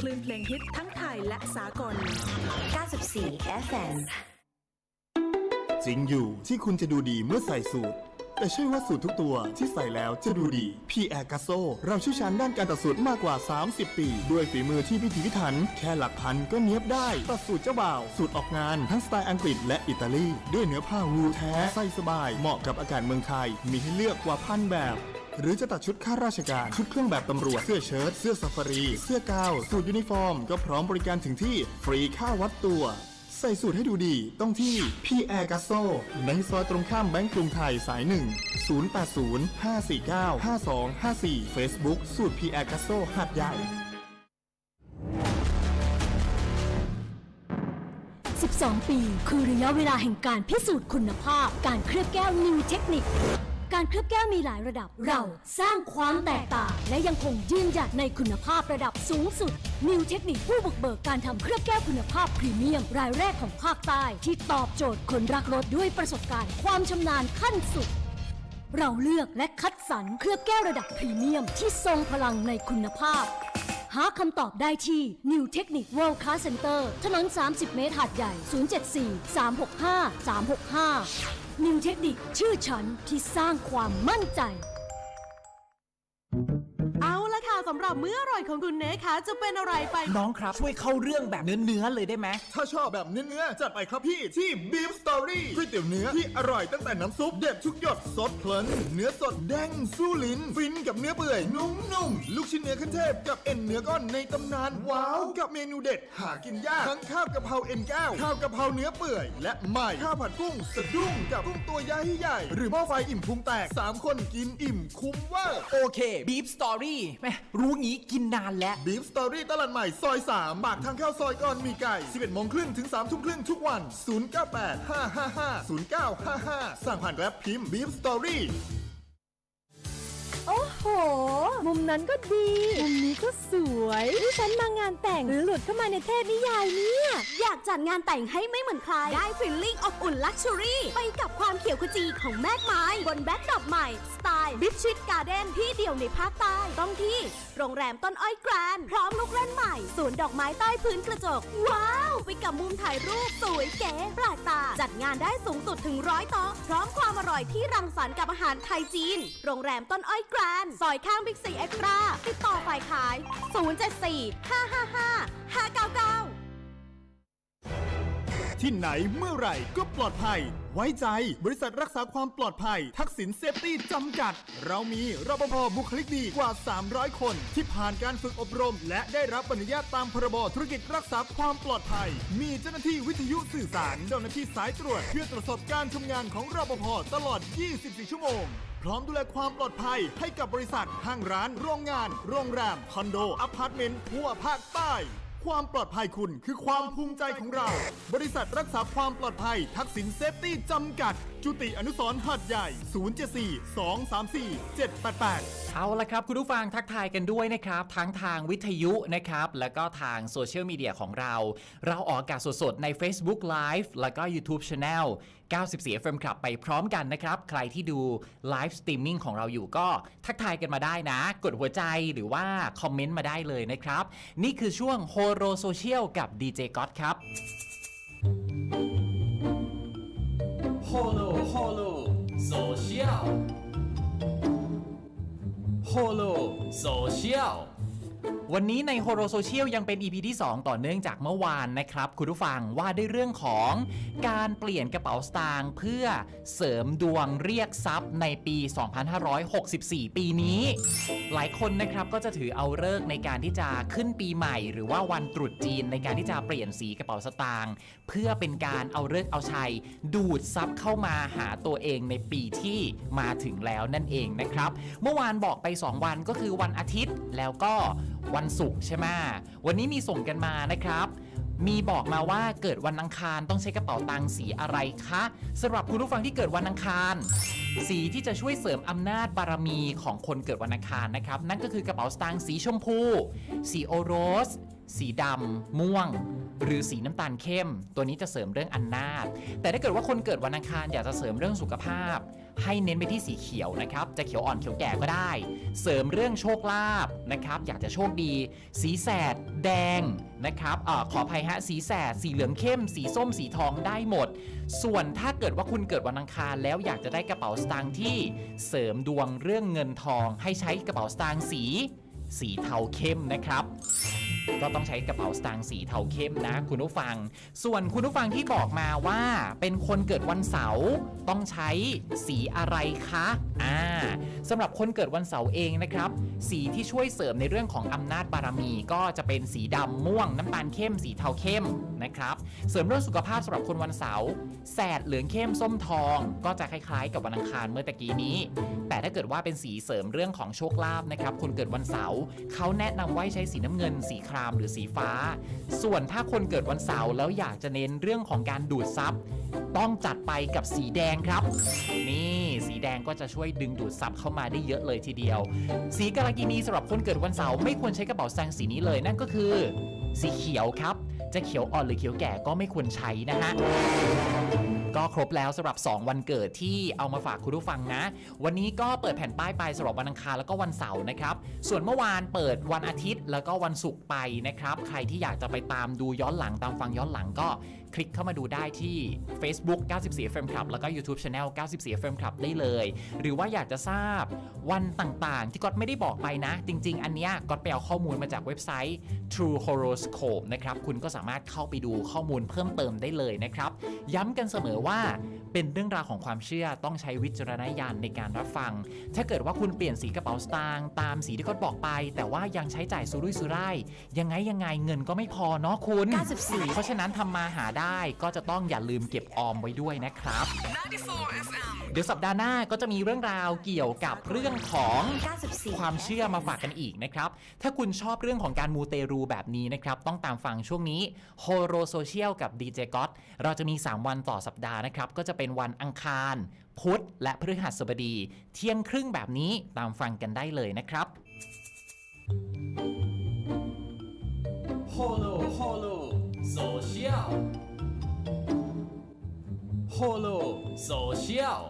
คลื่นเพลงฮิตทั้งไทยและสากล 94 FM จริงอยู่ที่คุณจะดูดีเมื่อใส่สูตร แต่ใช่ว่าสูตรทุกตัวที่ใส่แล้วจะดูดี พี่แอร์กาโซ เราเชี่ยวชาญด้านการตัดสูตรมากกว่า 30 ปี ด้วยฝีมือที่พิถีพิถัน แค่หลักพันก็เนี้ยบได้ ตัดสูตรเจ้าบ่าว สูตรออกงานทั้งสไตล์อังกฤษและอิตาลี ด้วยเนื้อผ้าวูลแท้ใส่สบาย เหมาะกับอากาศเมืองไทย มีให้เลือกกว่าพันแบบ หรือจะตัดชุดข้าราชการ ชุดเครื่องแบบตำรวจ เสื้อเชิ้ต เสื้อซาฟารี เสื้อกาว สูตรยูนิฟอร์ม ก็พร้อมบริการถึงที่ ฟรีค่าวัดตัว ใส่สูตรให้ดูดี ต้องที่พี่แอร์กัสโซ ในซอยตรงข้ามแบงก์กรุงไทยสาย1 080 549 5254 Facebook สูตรพี่แอร์กัสโซหัดใหญ่ 12 ปี คือระยะเวลาแห่งการพิสูจน์คุณภาพ การเคลือบแก้วนิวเทคนิค การเคลือบแก้วมีหลายระดับ เราสร้างความแตกต่าง และยังคงยืนหยัดในคุณภาพระดับสูงสุด นิวเทคนิคผู้บุกเบิกการทำเคลือบแก้วคุณภาพพรีเมียม รายแรกของภาคใต้ ที่ตอบโจทย์คนรักรถด้วยประสบการณ์ความชำนาญขั้นสุด เราเลือกและคัดสรรเคลือบแก้วระดับพรีเมียม ที่ทรงพลังในคุณภาพหาคำตอบได้ที่ New Technic World Class Center ถนน 30 เมตรหาดใหญ่ 074 365 365 นิวเทคนิคชื่อฉันที่สร้างความมั่นใจ สำหรับมื้ออร่อยของคุณเนคะจะเป็นอะไรไปน้องครับ ช่วยเข้าเรื่องแบบเนื้อๆเลยได้ไหม ถ้าชอบแบบเนื้อๆจัดไปครับพี่ที่ Beef Story ก๋วยเตี๋ยวเนื้อที่อร่อยตั้งแต่น้ำซุปเด็ดทุกหยดสดเพลินเนื้อสดแดงสู้ลิ้น ฟินกับเนื้อเปื่อย นุ่มๆลูกชิ้นเนื้อขั้นเทพกับเอ็นเนื้อก้อนในตำนาน ว้าว กับเมนูเด็ด หากินยากทั้งข้าวกะเพราเอ็นแก้วข้าวกะเพราเนื้อเปื่อย และใหม่ข้าวผัดกุ้งสะดุ้งกับกุ้งตัวใหญ่ใหญ่ๆหรือหม้อไฟอิ่มพุงแตกสามคนกินอิ่มคุ้มเว่าโอเค Beef Story แม่รู้งี้กินนานแล้ว บีฟสตอรี่ตลาดใหม่ซอย 3 ปากทางเข้าซอยก่อนมีไก่ 11โมงครึ่งถึง3ทุ่มครึ่งทุกวัน 098 555 0955 สั่งผ่านแอปพิมพ์บีฟสตอรี่ โอ้โห มุมนั้นก็ดี มุมนี้ก็สวยนี่ฉันมางานแต่งหรือหลุดเข้ามาในเทพนิยายเนี่ย อยากจัดงานแต่งให้ไม่เหมือนใคร ได้ฟิลลิ่งอบอุ่นลักชัวรี่ ไปกับความเขียวขจีของแม่กไม้ บนแบ็คดรอปใหม่ สไตล์บิชชิตการ์เด้นที่เดียวในภาคใต้ ต้องที่โรงแรมต้นอ้อยแกรนด์พร้อมลูกเล่นใหม่สวนดอกไม้ใต้พื้นกระจก ว้าว ไปกับมุมถ่ายรูปสวยเก๋แปลกตา จัดงานได้สูงสุดถึงร้อยโต๊ะพร้อมความอร่อยที่รังสรรค์กับอาหารไทยจีน โรงแรมต้นอ้อยแกรนด์ซอยข้างบิ๊กซีเอ็กซ์ตร้าติดต่อฝ่ายขาย 074 555 599ที่ไหนเมื่อไหร่ก็ปลอดภัย ไว้ใจ บริษัทรักษาความปลอดภัย ทักษิณเซฟตี้จำกัด เรามีรปภบุคลิกดีกว่า 300 คน ที่ผ่านการฝึกอบรม และได้รับอนุญาตตามพรบธุรกิจรักษาความปลอดภัย มีเจ้าหน้าที่วิทยุสื่อสารเจ้าหน้าที่สายตรวจ เพื่อตรวจสอบการทำงานของรปภตลอด 24 ชั่วโมง พร้อมดูแลความปลอดภัยให้กับบริษัทห้างร้าน โรงงาน โรงแรม คอนโดอพาร์ตเมนต์ทั่วภาคใต้ ความปลอดภัยคุณคือความภูมิใจของเรา บริษัทรักษาความปลอดภัย ทักษิณเซฟตี้จำกัด จุติอนุสรณ์หัดใหญ่ 074 234 788เอาละครับ คุณผู้ฟังทักทายกันด้วยนะครับ ทั้งทางวิทยุนะครับ แล้วก็ทางโซเชียลมีเดียของเรา เราออกอากาศสดๆ ใน Facebook Live แล้วก็ YouTube Channel 94 FM ครับไปพร้อมกันนะครับ ใครที่ดูไลฟ์สตรีมมิ่งของเราอยู่ก็ทักทายกันมาได้นะ กดหัวใจหรือว่าคอมเมนต์มาได้เลยนะครับ นี่คือช่วงโฮโรโซเชียลกับ DJ g o t ครับโฮโลโฮโลโซเชียลโฮโลโซเชียล วันนี้ในโฮโ o โซเชียลยังเป็น EP ที่ 2 ต่อเนื่องจากเมื่อวานนะครับ คุณผู้ฟังว่าด้วยเรื่องของการเปลี่ยนกระเป๋าสตางค์เพื่อเสริมดวงเรียกทรัพย์ในปี 2564 ปีนี้ หลายคนนะครับก็จะถือเอาเลิกในการที่จะขึ้นปีใหม่ หรือว่าวันตรุษจีนในการที่จะเปลี่ยนสีกระเป๋าสตางค์เพื่อเป็นการเอาเลิกเอาชัย ดูดทรัพย์เข้ามาหาตัวเองในปีที่มาถึงแล้วนั่นเองนะครับ เมื่อวานบอกไป 2 วันก็คือวันอาทิตย์แล้วก็ วันศุกร์ใช่ไหมวันนี้มีส่งกันมานะครับ มีบอกมาว่าเกิดวันอังคารต้องใช้กระเป๋าตังค์สีอะไรคะสำหรับคุณผู้ฟังที่เกิดวันอังคาร สีที่จะช่วยเสริมอำนาจบารมีของคนเกิดวันอังคารนะครับ นั่นก็คือกระเป๋าสตางค์สีชมพู สีโอโรส สีดำม่วง หรือสีน้ำตาลเข้ม ตัวนี้จะเสริมเรื่องอำนาจแต่ถ้าเกิดว่าคนเกิดวันอังคารอยากจะเสริมเรื่องสุขภาพ ให้เน้นไปที่สีเขียวนะครับ จะเขียวอ่อนเขียวแก่ก็ได้ เสริมเรื่องโชคลาภนะครับ อยากจะโชคดี สีแสด แดงนะครับอขออภัยฮะสีแสด สีเหลืองเข้ม สีส้มสีทองได้หมด ส่วนถ้าเกิดว่าคุณเกิดวันอังคารแล้วอยากจะได้กระเป๋าสตางค์ที่เสริมดวงเรื่องเงินทอง ให้ใช้กระเป๋าสตางค์สี สีเทาเข้มนะครับ ก็ต้องใช้กระเป๋าสตางค์สีเทาเข้มนะ คุณผู้ฟัง ส่วนคุณผู้ฟังที่บอกมาว่า เป็นคนเกิดวันเสาร์ต้องใช้สีอะไรคะอ่าสำหรับคนเกิดวันเสาร์เองนะครับ สีที่ช่วยเสริมในเรื่องของอำนาจบารมีก็จะเป็นสีดำม่วงน้ำตาลเข้ม สีเทาเข้มนะครับ เสริมเรื่องสุขภาพสำหรับคนวันเสาร์แสดเหลืองเข้มส้มทอง ก็จะคล้ายๆ กับวันอังคารเมื่อตะกี้นี้ แต่ถ้าเกิดว่าเป็นสีเสริมเรื่องของโชคลาภนะครับคนเกิดวันเสาร์เขาแนะนำว่าให้ใช้สีน้ำเงินสีครามหรือสีฟ้า ส่วนถ้าคนเกิดวันเสาร์แล้วอยากจะเน้นเรื่องของการดูดซับต้องจัดไปกับสีแดงครับ นี่สีแดงก็จะช่วยดึงดูดซับเข้ามาได้เยอะเลยทีเดียว สีกาลากินีสำหรับคนเกิดวันเสาร์ไม่ควรใช้กระเป๋าสตางสีนี้เลยนั่นก็คือ สีเขียวครับ จะเขียวอ่อนหรือเขียวแก่ก็ไม่ควรใช้นะฮะ ก็ครบแล้วสำหรับ 2 วันเกิดที่เอามาฝากคุณผู้ฟังนะ วันนี้ก็เปิดแผ่นป้ายไปสำหรับวันอังคารแล้วก็วันเสาร์นะครับ ส่วนเมื่อวานเปิดวันอาทิตย์แล้วก็วันศุกร์ไปนะครับ ใครที่อยากจะไปตามดูย้อนหลังตามฟังย้อนหลังก็คลิกเข้ามาดูได้ที่ Facebook 94 FM Club แล้วก็ YouTube Channel 94 FM Club ได้เลย หรือว่าอยากจะทราบวันต่างๆ ที่ก๊อตไม่ได้บอกไปนะ จริง ๆ อันเนี้ยก๊อตไปเอาข้อมูลมาจากเว็บไซต์ True Horoscope นะครับ คุณก็สามารถเข้าไปดูข้อมูลเพิ่มเติมได้เลยนะครับ ย้ำกันเสมอว่าเป็นเรื่องราวของความเชื่อต้องใช้วิจารณญาณในการรับฟัง ถ้าเกิดว่าคุณเปลี่ยนสีกระเป๋าสตางค์ตามสีที่ก๊อตบอกไป แต่ว่ายังใช้จ่ายสุรุ่ยสุร่ายยังไงยังไงเงินก็ไม่พอเนาะคุณ 94 เพราะฉะนั้นทำมาหาได้ก็จะต้องอย่าลืมเก็บออมไว้ด้วยนะครับ เดี๋ยวสัปดาห์หน้าก็จะมีเรื่องราวเกี่ยวกับเรื่องของ94ความเชื่อมาฝากกันอีกนะครับ ถ้าคุณชอบเรื่องของการมูเตรูแบบนี้นะครับต้องตามฟังช่วงนี้โฮโรโซเชียลกับดีเจก๊อตเราจะมี 3 วันต่อสัปดาห์นะครับก็จะเป็นวันอังคาร พุธ และพฤหัสบดี เที่ยงครึ่งแบบนี้ตามฟังกันได้เลยนะครับโฮโลโฮโลโซเชียลโฮโลโซเชียล